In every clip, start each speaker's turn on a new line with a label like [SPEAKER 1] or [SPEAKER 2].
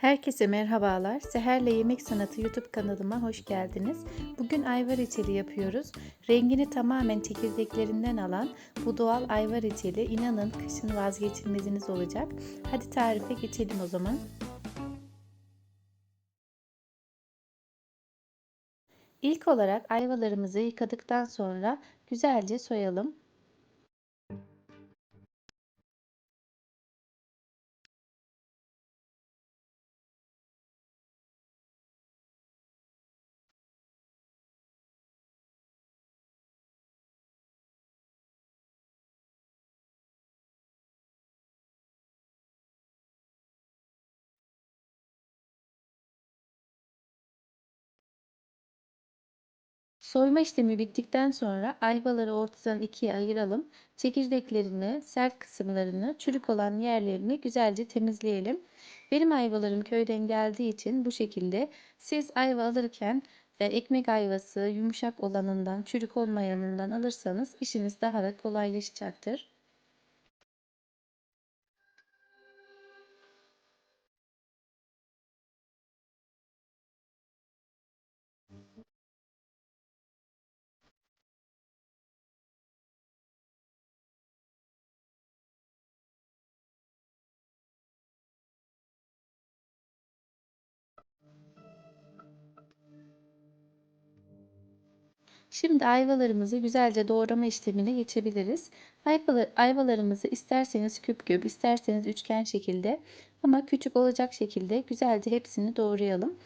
[SPEAKER 1] Herkese merhabalar. Seher'le Yemek Sanatı YouTube kanalıma hoş geldiniz. Bugün ayva reçeli yapıyoruz. Rengini tamamen çekirdeklerinden alan bu doğal ayva reçeli inanın kışın vazgeçilmeziniz olacak. Hadi tarife geçelim o zaman. İlk olarak ayvalarımızı yıkadıktan sonra güzelce soyalım. Soyma işlemi bittikten sonra ayvaları ortadan ikiye ayıralım. Çekirdeklerini, sert kısımlarını, çürük olan yerlerini güzelce temizleyelim. Benim ayvalarım köyden geldiği için bu şekilde siz ayva alırken e, ekmek ayvası yumuşak olanından, çürük olmayanından alırsanız işiniz daha da kolaylaşacaktır. Şimdi ayvalarımızı güzelce doğrama işlemine geçebiliriz. Ayvalar, ayvalarımızı isterseniz küp küp, isterseniz üçgen şekilde ama küçük olacak şekilde güzelce hepsini doğrayalım.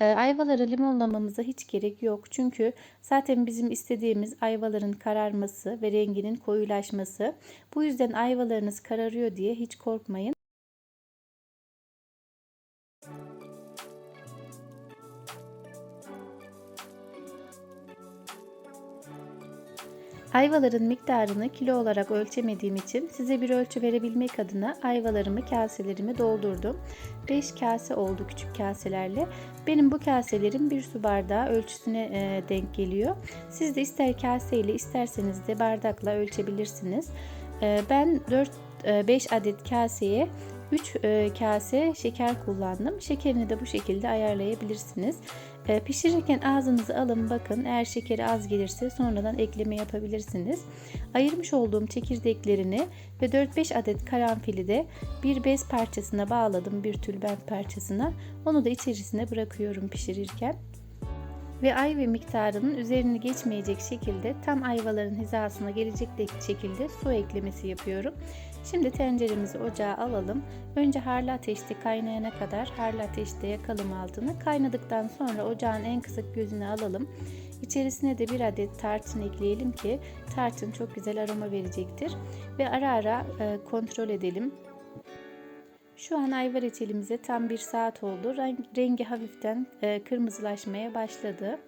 [SPEAKER 1] Ee, ayvaları limonlamamıza hiç gerek yok. Çünkü zaten bizim istediğimiz ayvaların kararması ve renginin koyulaşması. Bu yüzden ayvalarınız kararıyor diye hiç korkmayın. Ayvaların miktarını kilo olarak ölçemediğim için size bir ölçü verebilmek adına ayvalarımı kaselerime doldurdum. 5 kase oldu küçük kaselerle. Benim bu kaselerim bir su bardağı ölçüsüne e, denk geliyor. Siz de ister kaseyle isterseniz de bardakla ölçebilirsiniz. E, ben 4-5 e, adet kaseye 3 e, kase şeker kullandım. Şekerini de bu şekilde ayarlayabilirsiniz. E, pişirirken ağzınızı alın bakın eğer şekeri az gelirse sonradan ekleme yapabilirsiniz. Ayırmış olduğum çekirdeklerini ve 4-5 adet karanfili de bir bez parçasına bağladım bir tülbent parçasına. Onu da içerisine bırakıyorum pişirirken ve ayva miktarının üzerini geçmeyecek şekilde tam ayvaların hizasına gelecek şekilde su eklemesi yapıyorum. Şimdi tenceremizi ocağa alalım. Önce harlı ateşte kaynayana kadar harlı ateşte yakalım altını. Kaynadıktan sonra ocağın en kısık gözüne alalım. İçerisine de bir adet tarçın ekleyelim ki tarçın çok güzel aroma verecektir. Ve ara ara e, kontrol edelim. Şu an ayva reçelimize tam bir saat oldu. Rengi hafiften e, kırmızılaşmaya başladı.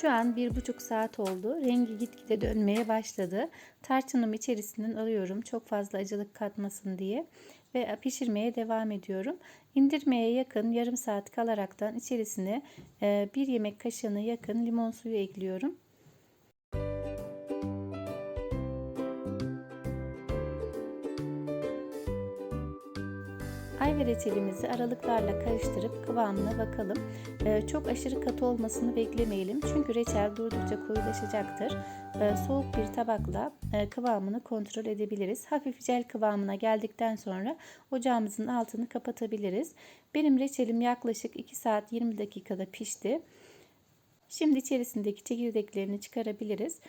[SPEAKER 1] Şu an bir buçuk saat oldu. Rengi gitgide dönmeye başladı. Tarçınımı içerisinden alıyorum. Çok fazla acılık katmasın diye. Ve pişirmeye devam ediyorum. İndirmeye yakın yarım saat kalaraktan içerisine bir yemek kaşığına yakın limon suyu ekliyorum. Ayva reçelimizi aralıklarla karıştırıp kıvamına bakalım. Ee, çok aşırı katı olmasını beklemeyelim. Çünkü reçel durdukça koyulaşacaktır. Ee, soğuk bir tabakla e, kıvamını kontrol edebiliriz. Hafif jel kıvamına geldikten sonra ocağımızın altını kapatabiliriz. Benim reçelim yaklaşık 2 saat 20 dakikada pişti. Şimdi içerisindeki çekirdeklerini çıkarabiliriz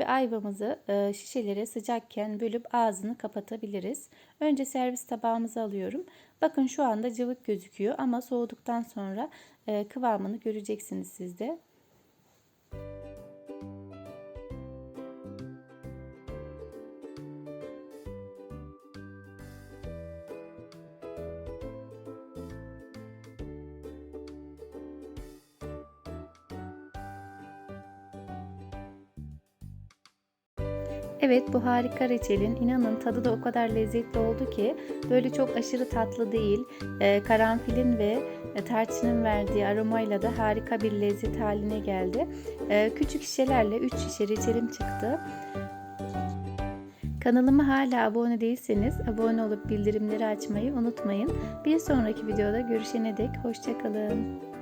[SPEAKER 1] ve ayvamızı e, şişelere sıcakken bölüp ağzını kapatabiliriz. Önce servis tabağımıza alıyorum. Bakın şu anda cıvık gözüküyor ama soğuduktan sonra e, kıvamını göreceksiniz siz Evet bu harika reçelin inanın tadı da o kadar lezzetli oldu ki böyle çok aşırı tatlı değil. E, karanfilin ve e, tarçının verdiği aromayla da harika bir lezzet haline geldi. E, küçük şişelerle 3 şişe reçelim çıktı. Kanalıma hala abone değilseniz abone olup bildirimleri açmayı unutmayın. Bir sonraki videoda görüşene dek hoşçakalın.